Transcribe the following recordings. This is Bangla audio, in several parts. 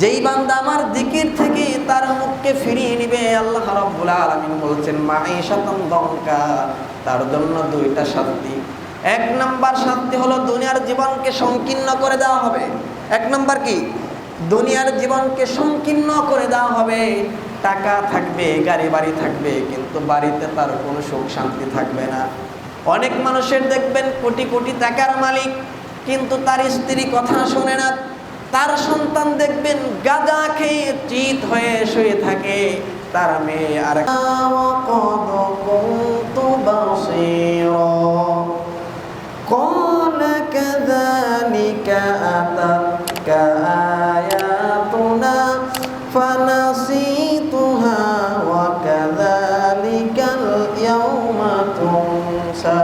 যেই বান্দা আমার দিকের থেকে তার মুখকে ফিরিয়ে নিবে, আল্লাহ রাব্বুল আলামিন বলছেন, মাঈশাতান দঙ্কা তার জন্য দুইটা শান্তি এক নাম্বার শান্তি হলো দুনিয়ার জীবনকে সংকীর্ণ করে দেওয়া হবে। এক নাম্বার কি? দুনিয়ার জীবনকে সংকীর্ণ করে দেওয়া হবে। টাকা থাকবে, গাড়ি, বাড়ি থাকবে, কিন্তু বাড়িতে তার কোনো সুখ শান্তি থাকবে না। অনেক মানুষের দেখবেন কোটি কোটি টাকার মালিক, কিন্তু তার স্ত্রী কথা শোনে না। তার সন্তান দেখবেন গাঁজা খেয়ে চিত হয়ে শুয়ে থাকে তার মেয়ে আর قال كذلك أتتك آياتنا فنسيتها وكذلك اليوم تنسى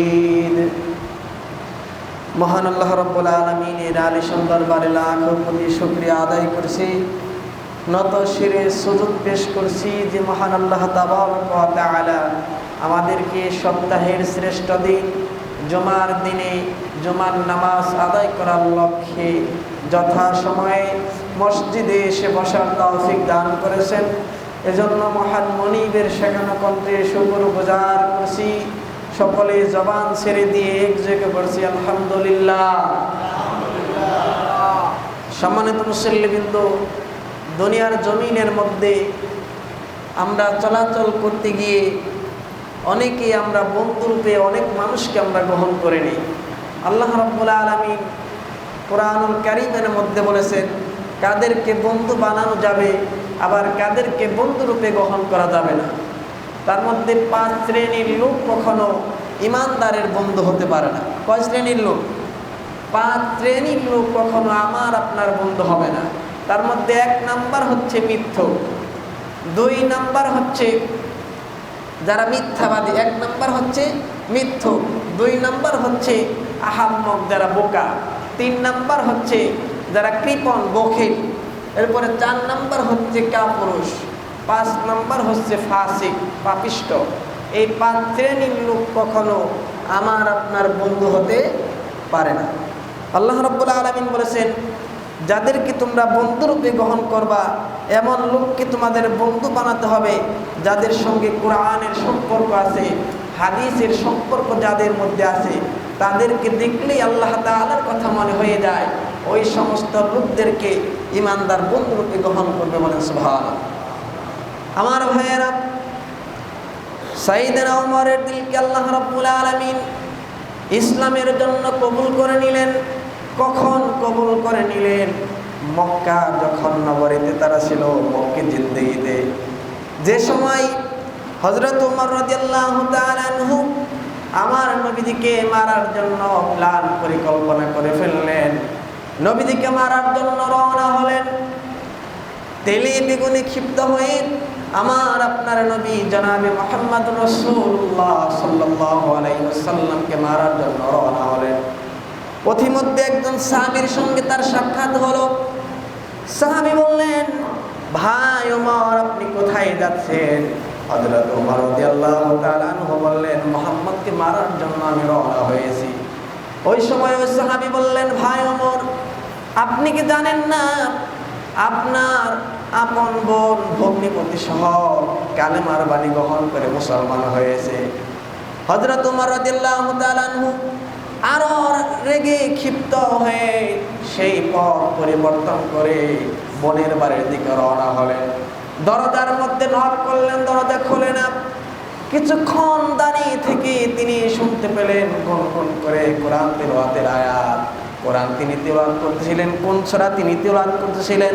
মাজিদ মহান আল্লাহ রব্বুল আলমিনের আলী সন্ধ্যার বারে লাখ কোটি শুক্রিয়া আদায় করছি। নত শিরে সুযোগ পেশ করছি যে মহান আল্লাহ তালা আমাদেরকে সপ্তাহের শ্রেষ্ঠ দিন, জমার দিনে জমার নামাজ আদায় করার লক্ষ্যে যথা সময়ে মসজিদে এসে বসার তৌফিক দান করেছেন। এজন্য মহান মনিবের সেখানে কণ্ঠে শুকুর গুজার করছি। সকলে জবান ছেড়ে দিয়ে এক জায়গায় পড়ছি, আলহামদুলিল্লাহ। সম্মানিত মুসল্লিবৃন্দ, দুনিয়ার জমিনের মধ্যে আমরা চলাচল করতে গিয়ে অনেকে আমরা বন্ধুরূপে অনেক মানুষকে আমরা গ্রহণ করে নিই। আল্লাহ রব্বুল আলমিন কোরআনুল কারিমের মধ্যে বলেছেন, কাদেরকে বন্ধু বানানো যাবে, আবার কাদেরকে বন্ধুরূপে গ্রহণ করা যাবে না। তার মধ্যে পাঁচ শ্রেণির লোক কখনো ইমানদারের বন্ধু হতে পারে না। কয় শ্রেণির লোক? পাঁচ শ্রেণির লোক কখনো আমার, আপনার বন্ধু হবে না। তার মধ্যে এক নাম্বার হচ্ছে মিথ্য। দুই নাম্বার হচ্ছে যারা মিথ্যাবাদী। এক নাম্বার হচ্ছে মিথ্য। দুই নাম্বার হচ্ছে আহাম্মক যারা বোকা। তিন নাম্বার হচ্ছে যারা কৃপণ, বখিল। এরপরে চার নাম্বার হচ্ছে কাপুরুষ। পাঁচ নাম্বার হচ্ছে ফাসিক, পাপিষ্ট। এই পাঁচ শ্রেণির লোক কখনো আমার, আপনার বন্ধু হতে পারে না। আল্লাহ রব্বুল আলমিন বলেছেন, যাদেরকে তোমরা বন্ধুরূপে গ্রহণ করবা, এমন লোককে তোমাদের বন্ধু বানাতে হবে যাদের সঙ্গে কোরআনের সম্পর্ক আছে, হাদিসের সম্পর্ক যাদের মধ্যে আছে। তাদেরকে দেখলেই আল্লাহ তালার কথা মনে হয়ে যায়। ওই সমস্ত লোকদেরকে ইমানদার বন্ধুরূপে গ্রহণ করবে বলেন সুভাল আমার ভাইয়েরা সাইদেনা উমরের দিলকে আল্লাহ রব্বুল আলমিন ইসলামের জন্য কবুল করে নিলেন। কখন কবুল করে নিলেন? মক্কা যখন নগরীতে তারা ছিল মক্কে জিন্দেগিতে। যে সময় হজরত উমর রাদিয়াল্লাহু আমার নবীজিকে মারার জন্য প্ল্যান পরিকল্পনা করে ফেললেন। নবীজিকে মারার জন্য রওনা হলেন। তেলে বেগুনে ক্ষিপ্ত হয়ে আমার আপনার নবী জনাবে মোহাম্মদ রসুল্লাহ সাল্লাহ আলাইসাল্লামকে মারার জন্য রওনা হলেন। পথিমধ্যে একজন সাহাবির সঙ্গে তার সাক্ষাৎ হলো। সাহাবি বললেন, ভাই ওমর, আপনি কোথায় যাচ্ছেন? হজরত ওমর রাদিয়াল্লাহু বললেন, মোহাম্মদকে মারার জন্য আমি রওনা হয়েছি। ওই সময় ওই সাহাবি বললেন, ভাই ওমর, আপনি কি জানেন না, আপনার আপন বোন, ভগ্নিপতি সহ কালেমার বাণী গ্রহণ করে মুসলমান হয়েছে। হজরত উমর আনহু আরও রেগে ক্ষিপ্ত হয়ে সেই পথ পরিবর্তন করে বনের বাড়ির দিকে রওনা হলেন। দরজার মধ্যে নক করলেন, দরজা খোলে না। কিছুক্ষণ দাঁড়িয়ে থেকে তিনি শুনতে পেলেন কোন কোন করে কোরআন তেলাওয়াতের আয়াত। কোরআন তিনি তেলাওয়াত করতেছিলেন, কোন সূরা তিনি তেলাওয়াত করতেছিলেন?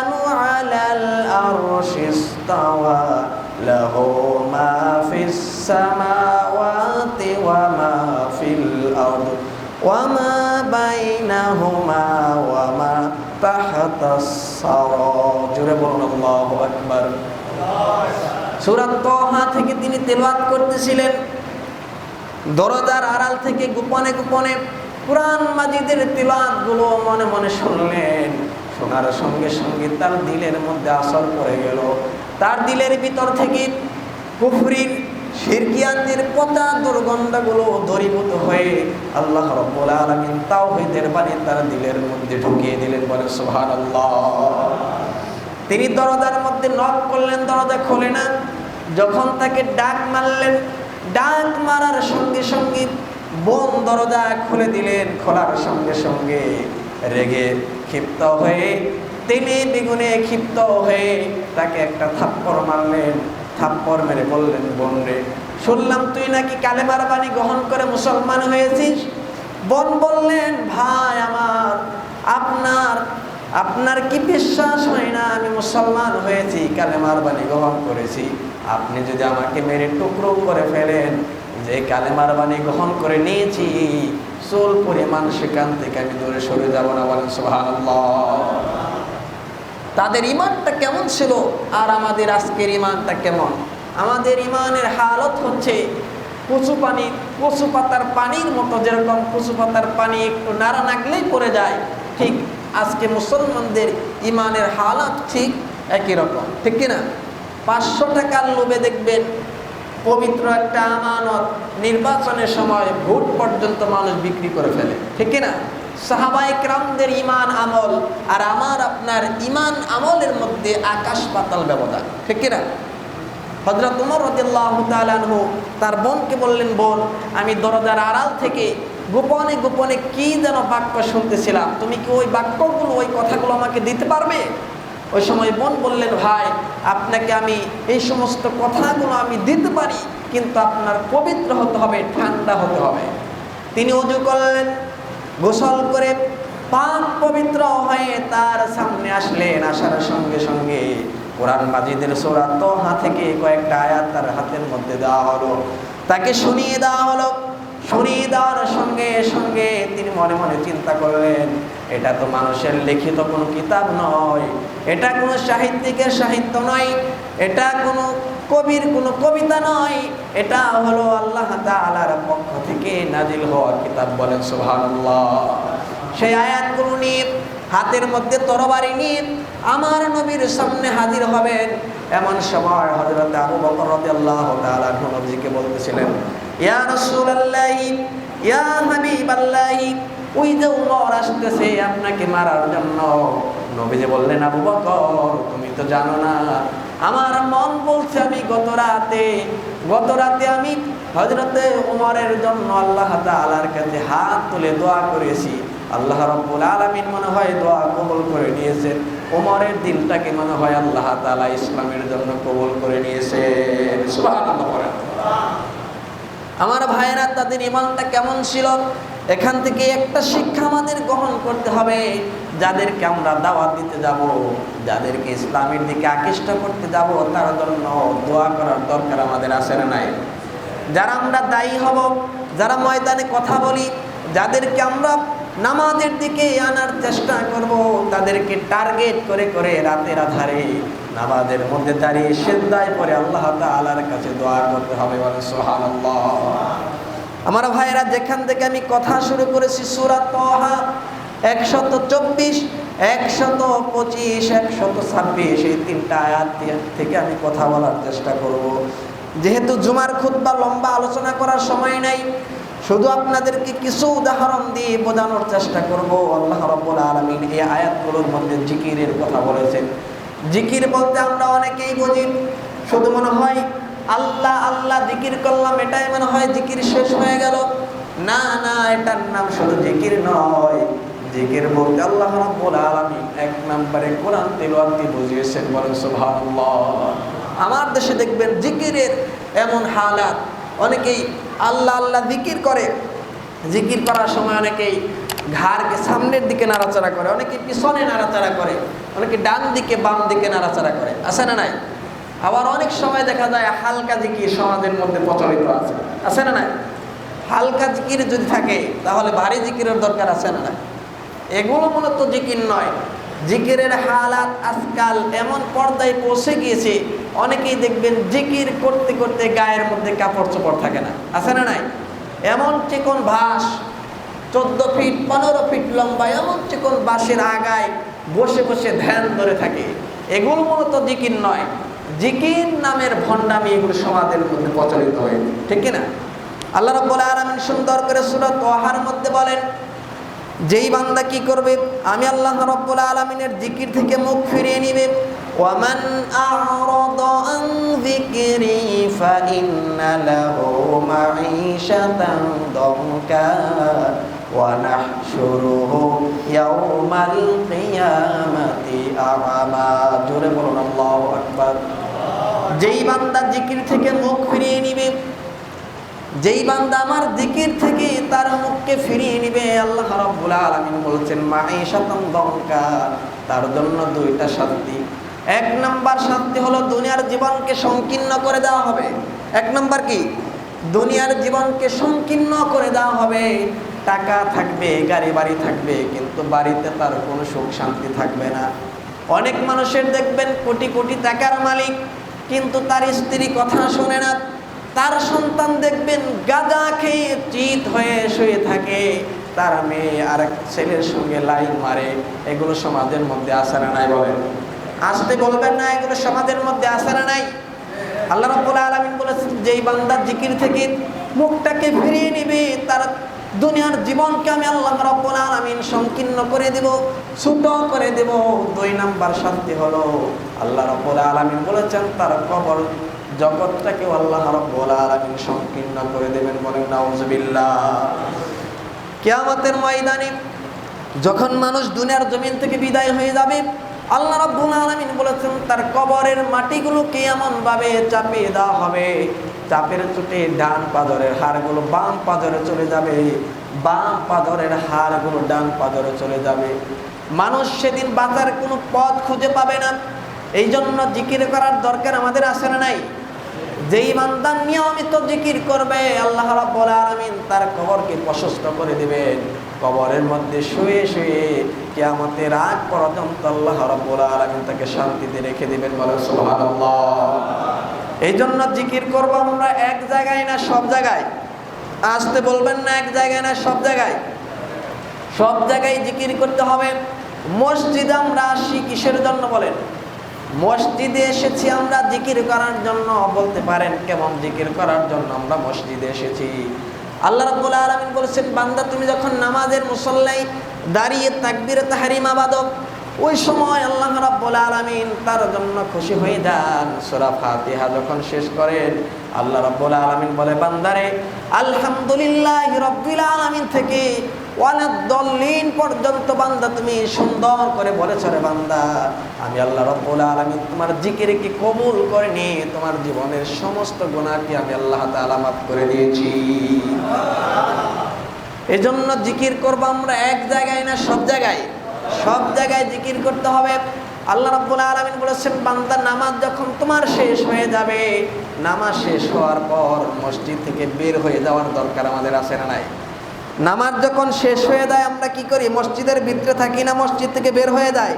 على الأرش استوى له ما في السماوات وما في الأرض وما بينهما وما تحت الثرى جرب الله أكبر সুরাত তহা থেকে তিনি তেলাওয়াত করতেছিলেন দরজার আড়াল থেকে গোপনে গোপনে কোরআন মাজিদের তেলাওয়াতগুলো মনে মনে শুনলেন শোনার সঙ্গে সঙ্গে তার দিলের মধ্যে আসর পড়ে গেল। তার দিলের ভিতর থেকে কুফরির শিরকিয়ানদের পচা দুর্গন্ধগুলো দরিভূত হয়ে আল্লাহ রব্বুল আলামিন তাওহীদের বাণী তার দিলের মধ্যে ঢুকিয়ে দিলেন, বলে সুবহানাল্লাহ। তিনি দরজার মধ্যে নক করলেন, দরজা খোলে না। যখন তাকে ডাক মারলেন, ডাক মারার সঙ্গে সঙ্গে বোন দরজা খুলে দিলেন খোলার সঙ্গে সঙ্গে। রেগে ক্ষিপ্ত হয়ে তিনি বেগুনে ক্ষিপ্ত হয়ে তাকে একটা থাপ্পড় মারলেন, থাপ্পড় মেরে বললেন, বোন রে, শুনলাম তুই নাকি কালেমার বাণী গ্রহণ করে মুসলমান হয়েছিস? বোন বললেন, ভাই আমার, আপনার আপনার কি বিশ্বাস হয় না আমি মুসলমান হয়েছি, কালেমার বাণী গ্রহণ করেছি? আপনি যদি আমাকে মেরে টুকরো করে ফেলেন, যে কালেমার বাণী গ্রহণ করে নিয়েছি চোল পরিমাণ সেখান থেকে আমি দূরে সরে যাব না বলেন তাদের ইমানটা কেমন ছিল? আর আমাদের আজকের ইমানটা কেমন? আমাদের ইমানের হালত হচ্ছে কচু পানি, কচু পাতার পানির মতো যেরকম কচু পাতার পানি একটু নাড়া নাগলেই পড়ে যায়, ঠিক আজকে মুসলমানদের ইমানের হালাত ঠিক একই রকম, ঠিক কিনা? পাঁচশো টাকার লোভে দেখবেন পবিত্র একটা আমানত নির্বাচনের সময় ভোট পর্যন্ত মানুষ বিক্রি করে ফেলে। ঠিক সাহাবাই ক্রামদের ইমান আমল আর আমার আপনার ইমান আমলের মধ্যে আকাশ পাতাল ব্যবধান। ঠিক কিনা? হজরত উমর রদিল্লাহ তার বোনকে বললেন, বোন, আমি দরজার আড়াল থেকে গোপনে গোপনে কি যেন বাক্য শুনতেছিলাম। তুমি কি ওই বাক্যগুলো, ওই কথাগুলো আমাকে দিতে পারবে? ওই সময় বোন বললেন, ভাই, আপনাকে আমি এই সমস্ত কথাগুলো আমি দিতে পারি, কিন্তু আপনার পবিত্র হতে হবে, ঠান্ডা হতে হবে। তিনি অজু করলেন, গোসল করে পাক পবিত্র হয়ে তার সামনে আসলেন আসার সঙ্গে সঙ্গে কোরআন মাজিদের সোরা তোহা থেকে কয়েকটা আয়াত তার হাতের মধ্যে দেওয়া হলো। তাকে শুনিয়ে দেওয়া হলো। শুনিয়ে দেওয়ার সঙ্গে সঙ্গে তিনি মনে মনে চিন্তা করলেন এটা তো মানুষের লিখিত কোনো কিতাব নয়। এটা কোনো সাহিত্যিকের সাহিত্য নয়। এটা কোনো কবির কোনো কবিতা নয়। এটা হলো আল্লাহ তাআলার পক্ষ থেকে নাজিল হওয়া কিতাব বলেন, সুবহানাল্লাহ। সেই আয়াতগুলো নিয়ে হাতের মধ্যে তরবারি নিয়ে আমার নবীর সামনে হাজির হবেন। এমন সময় হযরত আবু বকর রাদিয়াল্লাহু তাআলা নবীকে বলতেছিলেন, ইয়া রাসূলুল্লাহ, ইয়া হাবিবাল্লাহ ওই যে উমর আসতেছে আপনাকে মারার জন্য। নবীজি বললেন, আবু বকর, তুমি তো জানো না, আমার মন বলছে আমি গত রাতে গত রাতে আমি হজরতে উমরের জন্য আল্লাহ তাআলার কাছে হাত তুলে দোয়া করেছি। আল্লাহ রব্বুল আলামিন মনে হয় দোয়া কবল করে নিয়েছেন। ওমরের দিলটাকে মনে হয় আল্লাহ তাআলা ইসলামের জন্য কবল করে নিয়েছে আমার ভাইয়েরা, তাদের ইমানটা কেমন ছিল? এখান থেকে একটা শিক্ষা আমাদের গ্রহণ করতে হবে। যাদেরকে আমরা দাওয়াত দিতে যাব, যাদেরকে ইসলামের দিকে আকৃষ্ট করতে যাব, তার জন্য দোয়া করার দরকার আমাদের আছে না নাই? যারা আমরা দায়ী হব, যারা ময়দানে কথা বলি, যাদেরকে আমরা নামাজের দিকে আনার চেষ্টা করব, তাদেরকে টার্গেট করে করে রাতের আধারে নামাজের মধ্যে দাঁড়িয়ে সেদ্ধায় পরে আল্লাহ তাআলার কাছে দোয়া করতে হবে বলে সুবহানাল্লাহ। আমার ভাইয়েরা, যেখান থেকে আমি কথা শুরু করেছি, সূরা তহা একশত চব্বিশ, একশত পঁচিশ, একশত ছাব্বিশ, এই তিনটা আয়াত থেকে আমি কথা বলার চেষ্টা করব। যেহেতু জুমার খুদ্া লম্বা আলোচনা করার সময় নাই, শুধু আপনাদেরকে কিছু উদাহরণ দিয়ে বোঝানোর চেষ্টা করব। আল্লাহ রব্বুল আলমিন এই আয়াতগুলোর মধ্যে জিকিরের কথা বলেছেন। জিকির বলতে আমরা অনেকেই বুঝি, শুধু মনে হয় আল্লাহ আল্লাহ জিকির করলাম, এটাই মনে হয় জিকির শেষ হয়ে গেল। না না, এটার নাম শুধু জিকির নয়। জিকির বলতে আল্লাহ রাব্বুল আলামিন এক নম্বরে কোরআন তেলাওয়াত বুঝিয়েছেন, বলেন সুবহানাল্লাহ। আমার দেশে দেখবেন জিকিরের এমন হালাত, অনেকেই আল্লাহ আল্লাহ জিকির করে। জিকির করার সময় অনেকেই ঘাড়কে সামনের দিকে নাড়াচাড়া করে, অনেকে পিছনে নাড়াচাড়া করে, অনেকে ডান দিকে বাম দিকে নাড়াচাড়া করে। আছে না নাই? আবার অনেক সময় দেখা যায় হালকা জিকির সমাজের মধ্যে প্রচলিত আছে। আছে না নাই? হালকা জিকির যদি থাকে, তাহলে ভারী জিকিরের দরকার আছে না নাই? এগুলো মূলত জিকির নয়। জিকিরের হালাত আজকাল এমন পর্দায় পৌঁছে গিয়েছে, অনেকেই দেখবেন জিকির করতে করতে গায়ের মধ্যে কাপড় চোপড় থাকে না। আছে না নাই? এমন চিকন ভাস চোদ্দ ফিট, পনেরো ফিট লম্বা, এমন চিকন বাঁশের আগায় বসে বসে ধ্যান ধরে থাকে। এগুলো মূলত জিকির নয়। জিকির নামের ভণ্ডামি এগুলো সমাজের মধ্যে প্রচলিত হয়ে ঠিক কিনা? আল্লাহ রব্বুল আলামিন সুন্দর করে সুরত ওয়াহার মধ্যে বলেন, যেই বান্দা কি করবে? আমি আল্লাহ রব্বুল আলমিনের জিকির থেকে মুখ ফিরিয়ে নিবে। আন যিকরি ফাইন্না লাহু মাঈশাতান দনকা ওয়া নাহশুরুহু ইয়াওমাল কিয়ামাতি আ'মা জোরে বলুন, আল্লাহু আকবার। যেই বান্দা জিকির থেকে মুখ ফিরিয়ে নিবে, যেই বান্দা আমার জিকির থেকে তার মুখকে ফিরিয়ে নিবে, আল্লাহ রাব্বুল আলামিন বলছেন, মাঈশাতান দনকা তার জন্য দুইটা শান্তি এক নাম্বার শান্তি হলো দুনিয়ার জীবনকে সংকীর্ণ করে দেওয়া হবে। এক নাম্বার কি? দুনিয়ার জীবনকে সংকীর্ণ করে দেওয়া হবে। টাকা থাকবে, গাড়ি, বাড়ি থাকবে, কিন্তু বাড়িতে তার কোনো সুখ শান্তি থাকবে না। অনেক মানুষের দেখবেন কোটি কোটি টাকার মালিক কিন্তু তার স্ত্রী কথা শোনে না। তার সন্তান দেখবেন গাঁজা খেয়ে চিত হয়ে শুয়ে থাকে। তার মেয়ে আরেক ছেলের সঙ্গে লাইন মারে। এগুলো সমাজের মধ্যে আসারা নাই বলেন? আসতে বলবেন না, এগুলো সমাজের মধ্যে আসারা নাই? আল্লাহ রাব্বুল আলামিন বলেছেন, যেই বান্দা জিকির থেকে মুখটাকে ফিরিয়ে নিবে, তার দুনিয়ার জীবনকে আমি আল্লাহ রাব্বুল আলামিন সংকীর্ণ করে দেব, ছোট করে দেব। দুই নাম্বার শান্তি হলো, আল্লাহ রাব্বুল আলামিন বলেছেন, তার কবর জগৎটাকে আল্লাহ রাব্বুল আলামিন সংকীর্ণ করে দেবেন বলেন, নাউজুবিল্লাহ। কিয়ামতের ময়দানে যখন মানুষ দুনিয়ার জমিন থেকে বিদায় হয়ে যাবে, আল্লাহ রাব্বুল আলামিন বলেছেন, তার কবরের মাটিগুলোকে এমন ভাবে চাপিয়ে দেওয়া হবে। চাপের চোটে ডান পাদরের হাড়গুলো বাম পাদরে চলে যাবে। বাম পাদরের হাড়গুলো ডান পাদরে চলে যাবে। মানুষ সেদিন বাঁচার কোনো পথ খুঁজে পাবে না। এই জন্য জিকির করার দরকার আমাদের আসে না নাই? যেই বান্দা নিয়মিত জিকির করবে, আল্লাহ রাব্বুল আলামিন তার কবরকে প্রশস্ত করে দিবেন। কবরের মধ্যে শুয়ে শুয়ে কিয়ামতের আগ পর্যন্ত আল্লাহ রাব্বুল আলামিন তাকে শান্তিতে রেখে দিবেন বলে সুবহানাল্লাহ। এই জন্য জিকির করব আমরা এক জায়গায় না সব জায়গায়। আসতে বলবেন না এক জায়গায় না সব জায়গায়। সব জায়গায় জিকির করতে হবে। মসজিদ আমরা আসি কিসের জন্য বলেন? মসজিদে এসেছি আমরা জিকির করার জন্য। বলতে পারেন কেমন জিকির করার জন্য আমরা মসজিদে এসেছি। আল্লাহ রাব্বুল আলামিন বলেছেন, বান্দা, তুমি যখন নামাজের মুসল্লাই, দাঁড়িয়ে তাকবীরে তাহরিমা বাদক ওই সময় আল্লাহ রাব্বুল আলামিন তার জন্য খুশি হয়ে যান। সূরা ফাতিহা যখন শেষ করেন, আল্লাহ রাব্বুল আলামিন বলে, বান্দারে, আলহামদুলিল্লাহ রাব্বিল আলামিন থেকে ওয়ালাদ-দল্লিন পর্যন্ত বান্দা তুমি সুন্দর করে বলেছ রে বান্দা। আমি আল্লাহ রাব্বুল আলামিন তোমার জিকিরকে কবুল করে নিয়ে তোমার জীবনের সমস্ত গুনাহকে আমি আল্লাহ তাআলা মাফ করে দিয়েছি? এজন্য জিকির করব আমরা এক জায়গায় না সব জায়গায়। সব জায়গায় জিকির করতে হবে। আল্লাহ রাব্বুল আলামিন বলেছেন, বান্দা নামাজ যখন তোমার শেষ হয়ে যাবে, নামাজ শেষ হওয়ার পর মসজিদ থেকে বের হয়ে যাওয়ার দরকার আমাদের আছে না নাই? নামাজ যখন শেষ হয়ে যায়, আমরা কি করি? মসজিদের ভিতরে থাকি না, মসজিদ থেকে বের হয়ে যায়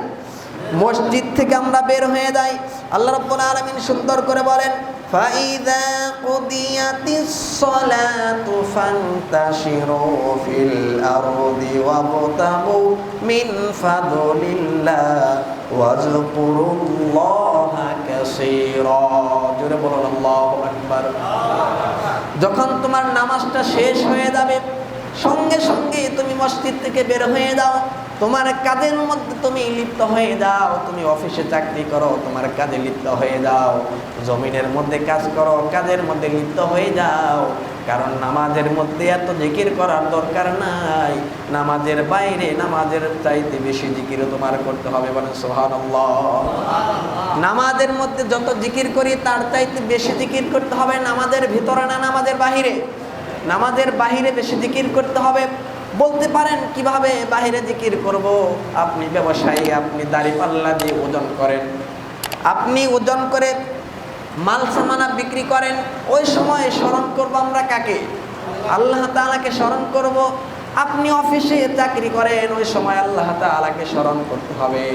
মসজিদ থেকে আমরা বের হয়ে যাই। আল্লাহ রাব্বুল আলামিন সুন্দর করে বলেন فإذا قضيت الصلاة فانتشروا في الأرض وابتغوا من فضل الله واذكروا الله كثيرا জোরে বলুন আল্লাহু আকবার যখন তোমার নামাজটা শেষ হয়ে যাবে সঙ্গে সঙ্গে তুমি মসজিদ থেকে বের হয়ে যাও তোমার কাজের মধ্যে তুমি লিপ্ত হয়ে যাও, তুমি অফিসে চাকরি করো, তোমার কাজে লিপ্ত হয়ে যাও, জমিনের মধ্যে কাজ করো, কাজের মধ্যে লিপ্ত হয়ে যাও। কারণ নামাজের মধ্যে এত জিকির করার দরকার নাই। নামাজের বাইরে নামাজের চাইতে বেশি জিকির তোমার করতে হবে বলে সোহানুল্লাহ নামাজের মধ্যে যত জিকির করি, তার চাইতে বেশি জিকির করতে হবে নামাজের ভিতরে না নামাজের বাহিরে? নামাজের বাহিরে বেশি জিকির করতে হবে? বলতে পারেন, কীভাবে বাহিরে জিকির করব? আপনি ব্যবসায়ী, আপনি দাড়ি পাল্লা দিয়ে ওজন করেন। আপনি ওজন করে মাল সামানা বিক্রি করেন, ওই সময় স্মরণ করব আমরা কাকে? আল্লাহ তাআলাকে স্মরণ করব। আপনি অফিসে চাকরি করেন, ওই সময় আল্লাহ তাআলাকে স্মরণ করতে হবে।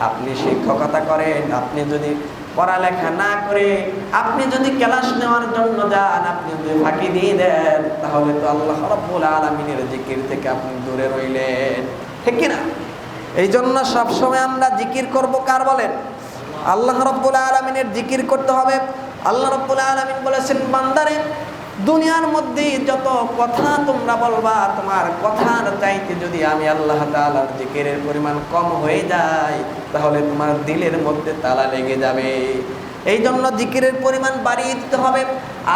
আপনি শিক্ষকতা করেন, আপনি যদি পড়ালেখা না করে আপনি যদি ক্লাস নেওয়ার জন্য যান, আপনি যদি ফাঁকি দিয়ে দেন, তাহলে তো আল্লাহ রব্বুল আলমিনের জিকির থেকে আপনি দূরে রইলেন। ঠিক কিনা? এই জন্য সবসময় আমরা জিকির করব কার বলেন? আল্লাহ রব্বুল আলমিনের জিকির করতে হবে। আল্লাহ রব্বুল আলমিন বলেছেন, বান্দারে দুনিয়ার মধ্যে যত কথা তোমরা বলবা, তোমার কথার চাইতে যদি আমি আল্লাহ তাআলার জিকিরের পরিমাণ কম হয়ে যায়, তাহলে তোমার দিলের মধ্যে তালা লেগে যাবে। এই জন্য জিকিরের পরিমাণ বাড়িয়ে দিতে হবে।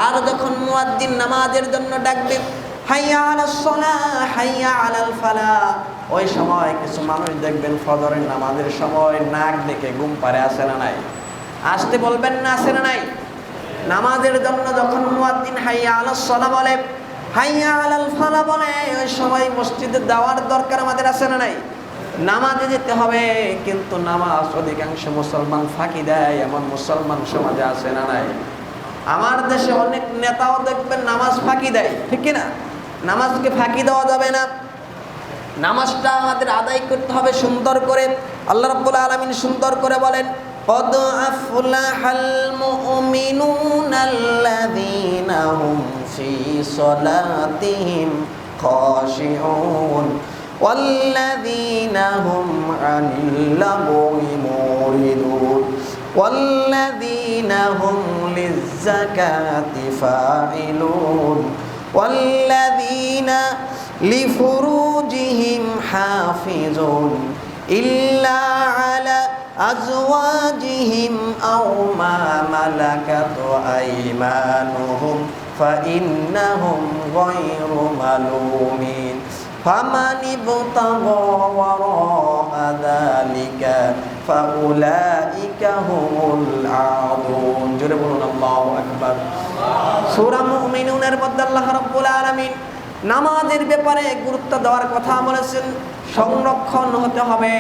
আর যখন মুয়াদ্দিন নামাজের জন্য ডাকবে, হাইয়া আলাস সালাহ হাইয়া আলাল ফালাহ ওই সময় কিছু মানুষ দেখবেন ফজরের নামাজের সময় নাক দেখে ঘুম পারে আসে না নাই। আসতে বলবেন না, আসে না নাই। নামাজের জন্য যখন মুয়াজ্জিন হাইয়া আলাস সালাহ বলে, হাইয়া আলাল ফালা বলে, ওই সময় মসজিদে যাওয়ার দরকার আমাদের আছে না নাই? নামাজে যেতে হবে, কিন্তু নামাজ অধিকাংশ মুসলমান ফাঁকি দেয়, এমন মুসলমান সমাজে আছে না নাই? আমার দেশে অনেক নেতাও দেখবেন নামাজ ফাঁকি দেয়, ঠিক না নামাজকে ফাঁকি দেওয়া যাবে না। নামাজটা আমাদের আদায় করতে হবে সুন্দর করে। আল্লাহ রাব্বুল আলামিন সুন্দর করে বলেন قد أفلح المؤمنون الذين هم في صلاتهم خاشعون والذين هم عن اللغو معرضون والذين هم للزكاة فاعلون والذين لفروجهم حافظون إلا على أزواجهم أو ما ملكت أيمانهم فإنهم غير ملومين فمن ابتغى وراء ذلك فأولئك هم العادون جربنا الله أكبر سورة مؤمنون رب الله رب العالمين নামাজের ব্যাপারে গুরুত্ব দেওয়ার কথা বলেছেন, সংরক্ষণ হতে হবে,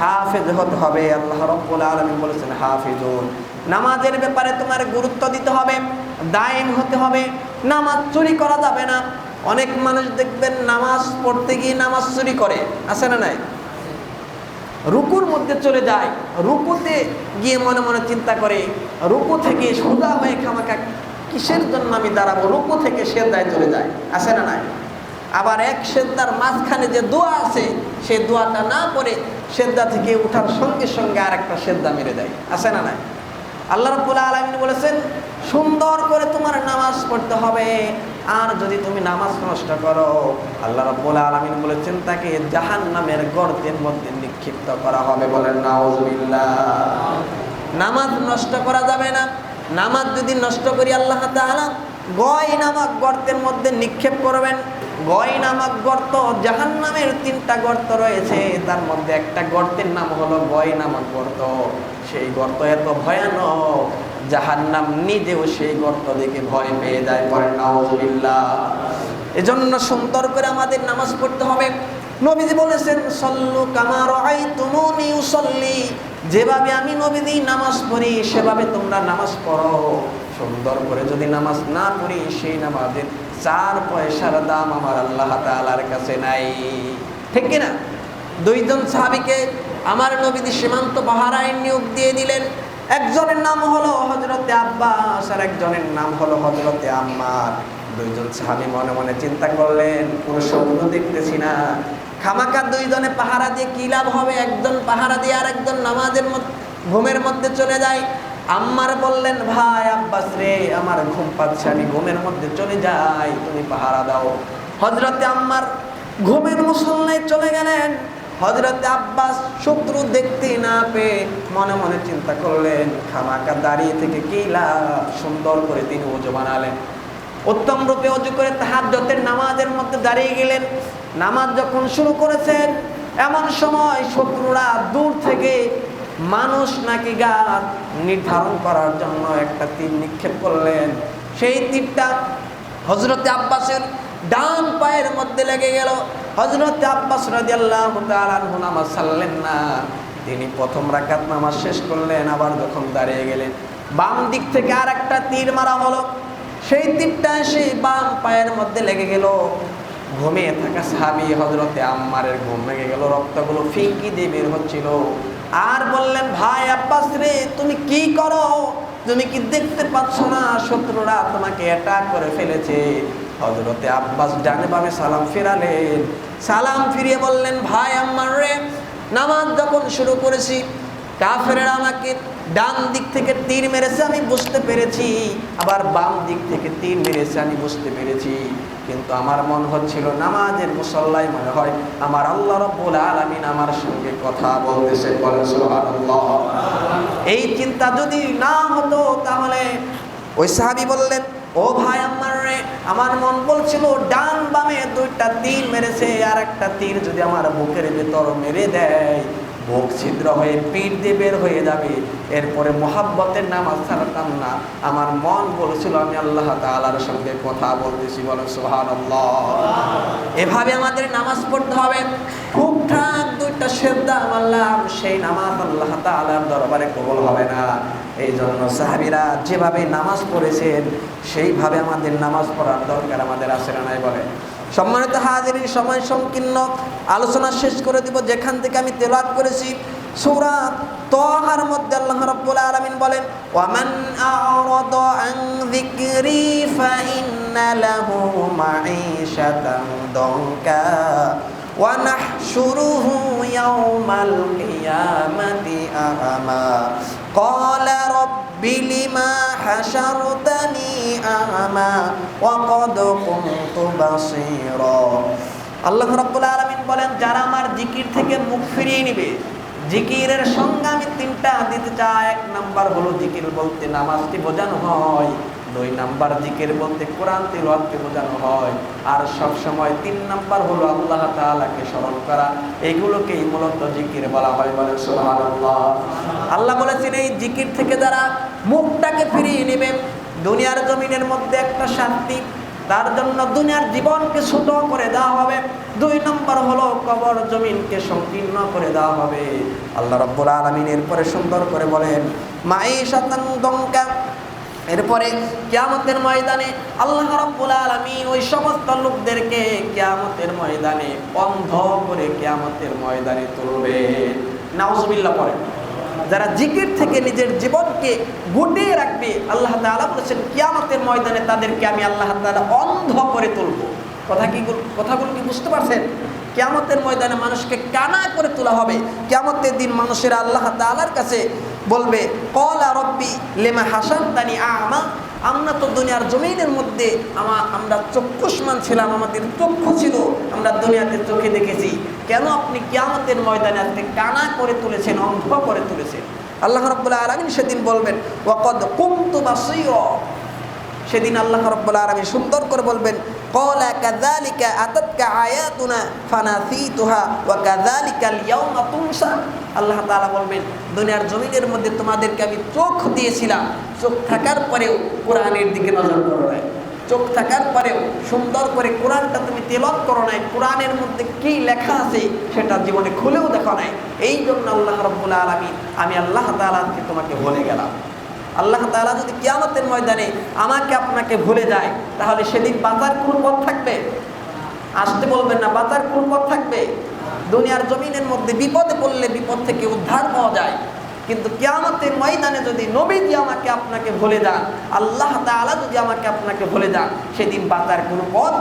হাফেজ হতে হবে। আল্লাহ রাব্বুল আলামিন বলেছেন, হাফিজুন। নামাজের ব্যাপারে তোমার গুরুত্ব দিতে হবে দায়েম হতে হবে। নামাজ চুরি করা যাবে না। অনেক মানুষ দেখবেন নামাজ পড়তে গিয়ে নামাজ চুরি করে, আছে না নাই? রুকুর মধ্যে চলে যায়, রুকুতে গিয়ে মনে মনে চিন্তা করে, রুকু থেকে সোজা হয়ে খামাকা কিসের জন্য আমি দাঁড়াবো? রুকু থেকে সেদ্দায় চলে যায়, আছে না নাই? আবার এক সেদ্দার মাঝখানে যে দোয়া আছে সেই দোয়াটা না করে সেদ্দা থেকে উঠার সঙ্গে সঙ্গে আর একটা সেদ্দা মেরে দেয়। আছে না নাই? আল্লাহ রব্বুল আলমিন বলেছেন, সুন্দর করে তোমার নামাজ পড়তে হবে। আর যদি তুমি নামাজ নষ্ট করো, আল্লাহ রব্বুল আলমিন বলেছেন, তাকে জাহান নামের গর্তের মধ্যে নিক্ষিপ্ত করা হবে বলেন, নাউজুবিল্লাহ। নামাজ নষ্ট করা যাবে না। নামাজ যদি নষ্ট করি, আল্লাহ তাআলা গয় নামক গর্তের মধ্যে নিক্ষেপ করবেন। গয় নামক গর্ত জাহান নামের তিনটা গর্ত রয়েছে। তার মধ্যে একটা গর্তের নাম হলো গয় নামক গর্ত। সেই গর্ত এত ভয়ানক জাহান নাম নিজেও সেই গর্ত দেখে ভয় পেয়ে যায়, পরে নাউজুবিল্লাহ। এজন্য সুন্দর করে আমাদের নামাজ পড়তে হবে। নবীজি বলেছেন, সল্লু কামার আই তুমুনি উসল্লি। যেভাবে আমি নবীজি নামাজ পড়ি, সেভাবে তোমরা নামাজ পড়ো। সুন্দর করে যদি নামাজ না পড়ি, সেই নামাজের চার পয়সার দাম আমার আল্লাহ তাআলার কাছে নাই। ঠিক কি না দুইজন সাহাবীকে আমার নবীজি সীমান্ত পাহারায় নিয়োগ দিয়ে দিলেন। একজনের নাম হলো হজরতে আব্বাস আর একজনের নাম হলো হজরতে আম্মার। দুইজন সাহাবি মনে মনে চিন্তা করলেন, কোনো স্বপ্ন দেখতেছি না। খামাকা দুইজনে পাহারা দিয়ে কি লাভ হবে? একজন পাহারা দিয়ে আর একজন নামাজের মধ্যে, ঘুমের মধ্যে চলে যায়। আম্মার বললেন, ভাই আব্বাস রে, আমার ঘুম পাচ্ছে, আমি ঘুমের মধ্যে চলে যাই, তুমি পাহারা দাও। হজরতে আম্মার ঘুমের মুসল্লায় চলে গেলেন। হজরতে আব্বাস শত্রু দেখতে না পেয়ে মনে মনে চিন্তা করলেন খামাকা দাঁড়িয়ে থেকে কি সুন্দর করে তিনি ওজো বানালেন। উত্তম রূপে অজু করে তাহাজ্জতের নামাজের মধ্যে দাঁড়িয়ে গেলেন। নামাজ যখন শুরু করেছেন, এমন সময় শত্রুরা দূর থেকে মানুষ নাকি গাছ? নির্ধারণ করার জন্য একটা তীর নিক্ষেপ করলেন। সেই তীরটা হজরতে আব্বাসের ডান পায়ের মধ্যে লেগে গেল। হজরতে আব্বাস রাদিয়াল্লাহু তাআলা আনহু নামাজ ছাড়লেন না। তিনি প্রথম রাকাত নামাজ শেষ করলেন, আবার যখন দাঁড়িয়ে গেলেন, বাম দিক থেকে আর একটা তীর মারা হলো। সেই তীরটা সেই বাম পায়ের মধ্যে লেগে গেল। ঘুমিয়ে থাকা সাহাবি হজরতে আম্মারের ঘুম ভেঙে গেল, রক্তগুলো ফিঙ্কি দিয়ে বের হচ্ছিল। আর বললেন, ভাই আব্বাস রে, তুমি কি করো? তুমি কি দেখতে পাচ্ছ না? শত্রুরা তোমাকে অ্যাটাক করে ফেলেছে। হজরতে আব্বাস ডানে বামে সালাম ফেরালেন। সালাম ফিরিয়ে বললেন, ভাই আম্মার রে, নামাজ যখন শুরু করেছি, কাফেরেরা আমাকে ডান দিক থেকে তীর মেরেছে, আমি বুঝতে পেরেছি। আবার বাম দিক থেকে তীর মেরেছে, আমি বুঝতে পেরেছি। কিন্তু আমার মন হচ্ছিল নামাজের মুসল্লাই মনে হয়, আমার আল্লাহ রব্বুল আলামিন আমার সঙ্গে কথা বলতেছে এই চিন্তা যদি না হতো, তাহলে ওই সাহাবী বললেন, ও ভাই আমার রে, আমার মন বলছিল ডান বামে দুইটা তীর মেরেছে আর একটা তীর যদি আমার বুকের ভেতর মেরে দেয় বুক ছিদ্র হয়ে পিঠ দিয়ে বের হয়ে যাবে। এরপরে মোহাব্বতের নামাজ ছাড়তাম না আমার মন বলছিল, আমি আল্লাহ তাআলার সঙ্গে কথা বলতেছি, বলো সুবহানাল্লাহ। এভাবে আমাদের নামাজ পড়তে হবে। ঠিকঠাক দুইটা শ্রদ্ধা মারলাম সেই নামাজ আল্লাহ তাআলার দরবারে কবল হবে না। এই জন্য সাহাবীরা যেভাবে নামাজ পড়েছেন, সেইভাবে আমাদের নামাজ পড়ার দরকার আমাদের না নাই বলে? সম্মানিত হাজিরিন, সময় সংকীর্ণ। আলোচনা শেষ করে দিব, যেখান থেকে আমি তেলাত করেছি। সূরা তহার মধ্যে আল্লাহ রাব্বুল আলামিন বলেন, ওয়ামান আ'রাদা আন যিকরি ফাইন্না লাহু মাঈশাতান দনকা। ونحشره يوم القيامة أعمى قال رب لما حشرتني أعمى وقد كنت بصيرا আল্লাহ রাব্বুল আলামিন বলেন যারা আমার জিকির থেকে মুখ ফিরিয়ে নিবে জিকিরের সঙ্গে আমি তিনটা দিতে চাই এক নাম্বার হলো জিকির বলতে নামাজটি বোঝানো হয় দুই নাম্বার জিকির বলতে কোরআন তিলাওয়াতকে বোঝানো হয়। আর সব সময় তিন নাম্বার হলো আল্লাহ তাআলাকে স্মরণ করা। এগুলোকেই মূলত জিকির বলা হয় বলে সুবহানাল্লাহ। আল্লাহ বলেছেন, এই জিকির থেকে যারা মুখটাকে ফিরিয়ে নেবে, দুনিয়ার জমিনের মধ্যে একটা শান্তি তার জন্য দুনিয়ার জীবনকে ছোট করে দেওয়া হবে। দুই নম্বর হলো কবর জমিনকে সংকীর্ণ করে দেওয়া হবে। আল্লাহ রব্বুল আলমিন এরপরে সুন্দর করে বলেন মাই শতাং দঙ্কা এরপরে কিয়ামতের ময়দানে আল্লাহ রাব্বুল আলামিন ওই সমস্ত লোকদেরকে কিয়ামতের ময়দানে অন্ধ করে কিয়ামতের ময়দানে তুলবেন নাউজুবিল্লাহ পড়ে। যারা জিকির থেকে নিজের জীবনকে গুটিয়ে রাখবে, আল্লাহ তাআলা বলেছেন, কিয়ামতের ময়দানে তাদেরকে আমি আল্লাহ তাআলা অন্ধ করে তুলব। কথা কি কথাগুলো কি বুঝতে পারছেন? কিয়ামতের ময়দানে মানুষকে কানা করে তোলা হবে। কিয়ামতের দিন মানুষের আল্লাহ তাআলার কাছে বলবে, কলা রব্বি, লেমা হাসান তানি আমা? আমরা তো দুনিয়ার জমিনের মধ্যে আমার আমরা চক্ষুষ্মান ছিলাম, আমাদের চক্ষু ছিল, আমরা দুনিয়াতে চোখে দেখেছি। কেন আপনি কিয়ামতের ময়দানে আজকে কানা করে তুলেছেন, অন্ধ করে তুলেছেন? আল্লাহ রব্বুল্লাহ আলমিন সেদিন বলবেন, ওয়াকদ কুমতু বাসিও সেদিন আল্লাহ রব্বুল আলমী সুন্দর করে বলবেন, কলা কাযালিকা আতাতকা আয়াতুনা ফানাসিতুহা ওয়া কাযালিকাল ইয়াউমা তুনসা। আল্লাহ তাআলা বলবেন, দুনিয়ার জমিনের মধ্যে তোমাদেরকে আমি চোখ দিয়েছিলাম। চোখ থাকার পরেও কোরআনের দিকে নজর করো চোখ থাকার পরেও সুন্দর করে কোরআনটা তুমি তেলত করো নাই। কোরআনের মধ্যে কি লেখা আছে সেটা জীবনে খুলেও দেখো নাই। এই জন্য আল্লাহ রব্বুল আলমী আমি আল্লাহ তাআলাকে তোমাকে বলে গেলাম। আল্লাহ তাআলা যদি কিয়ামতের ময়দানে আমাকে আপনাকে ভুলে যায়, তাহলে সেদিন বাঁচার কোন পথ থাকবে? আসতে বলবেন না, বাঁচার কোন পথ থাকবে? দুনিয়ার জমিনের মধ্যে বিপদে পড়লে বিপদ থেকে উদ্ধার পাওয়া যায়। কিন্তু কিয়ামতের ময়দানে যদি নবীজি আমাকে আপনাকে ভুলে যান, আল্লাহ তাআলা যদি আমাকে আপনাকে ভুলে যান, সেদিন বাঁচার কোনো পথ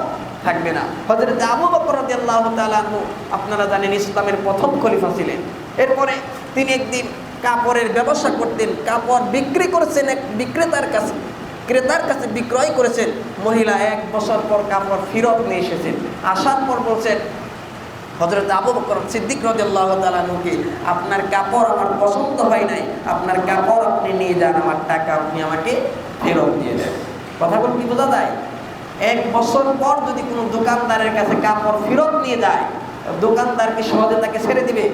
থাকবে না। হজরত আবু বকর আল্লাহ আনহু, আপনারা জানেন ইসলামের প্রথম খলিফা ছিলেন। এরপরে তিনি একদিন কাপড়ের ব্যবসা করতেন, কাপড় বিক্রি করেছেন এক বিক্রেতার কাছে, ক্রেতার কাছে বিক্রয় করেছেন। মহিলা এক বছর পর কাপড় ফেরত নিয়ে এসেছেন। আসার পর বলছেন হজরত আবু বকর সিদ্দিক রাদিয়াল্লাহু তাআলা নুকে আপনার কাপড় আমার পছন্দ হয় নাই, আপনার কাপড় আপনি নিয়ে যান, আমার টাকা আপনি আমাকে ফেরত দিয়ে দেন। কথাগুলো কি বোঝা যায়? এক বছর পর যদি কোনো দোকানদারের কাছে কাপড় ফেরত নিয়ে যায়, দোকানদার কি সহজে তাকে ছেড়ে দিবে?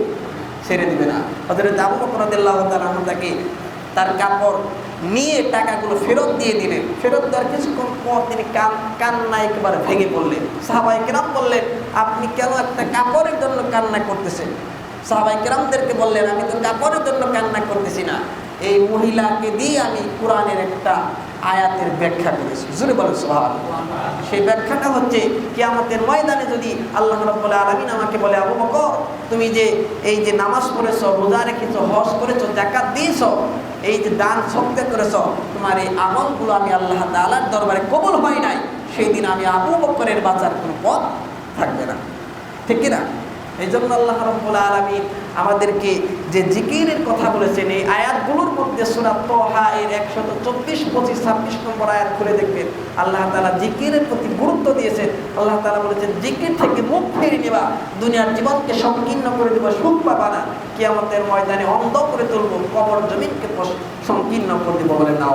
ছেড়ে দিবে না। হজরত আবু বকর রাদিয়াল্লাহু তাআলা তাকে তার কাপড় নিয়ে টাকাগুলো ফেরত দিয়ে দিলেন। ফেরত দেওয়ার কিছুক্ষণ পর তিনি কান কান্না একেবারে ভেঙে পড়লেন। সাহাবাই কেরাম বললেন, আপনি কেন একটা কাপড়ের জন্য কান্না করতেছেন? সাহাবাই কেরামদেরকে বললেন, আমি তো কাপড়ের জন্য কান্না করতেছি না। এই মহিলাকে দিয়ে আমি কোরআনের একটা আয়াতের ব্যাখ্যা করেছি জুড়ে বলেন সোহাব সেই ব্যাখ্যাটা হচ্ছে কি আমাদের ময়দানে যদি আল্লাহ রব্বুল আলমিন আমাকে বলে, আবু বকর, তুমি যে এই যে নামাজ পড়েছ, রোজা রেখেছ, হজ করেছ জাকাত দিয়েছ, এই যে দান শক্তি করেছ, তোমার এই আমলগুলো আমি আল্লাহ তালার দরবারে কবল হয় নাই, সেই দিন আমি আবু বকরের বাঁচার কোনো পথ থাকবে না। ঠিক কিনা? এই জন্য আল্লাহ রব্বুল আলমী আমাদেরকে যে জিকিরের কথা বলেছেন, এই আয়াতগুলোর মধ্যে সুরাত তোহা এর একশত চব্বিশ, পঁচিশ, ছাব্বিশ নম্বর আয়াত খুলে দেখবেন। আল্লাহ তালা জিকিরের প্রতি গুরুত্ব দিয়েছেন। আল্লাহ তালা বলেছেন, জিকির থেকে মুখ ফিরে নেবা, দুনিয়ার জীবনকে সংকীর্ণ করে দেবা, সুখ পাবা না। কিয়ামতের ময়দানে অন্ধ করে তুলবো, কবর জমিনকে সংকীর্ণ করে দেবো বলে না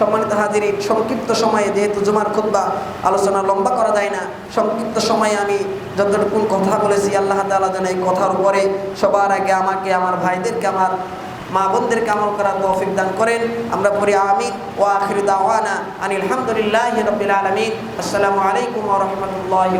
সম্মানিত হাজির সংক্ষিপ্ত সময়ে যেহেতু জুমার খুদ্া আলোচনা লম্বা করা যায় না, সংক্ষিপ্ত সময়ে আমি যতটুকু কথা বলেছি, আল্লাহ তালা যেন এই কথার উপরে সবার আগে আমাকে, আমার ভাইদেরকে, আমার মা বোনদেরকে আমল করার তৌফিক দান করেন। আমরা পড়ি আমিন ও আখির দাওয়ানা আনিল আলহামদুলিল্লাহ রবিল আলমিন। আসসালামু আলাইকুম রহমতুল্লাহ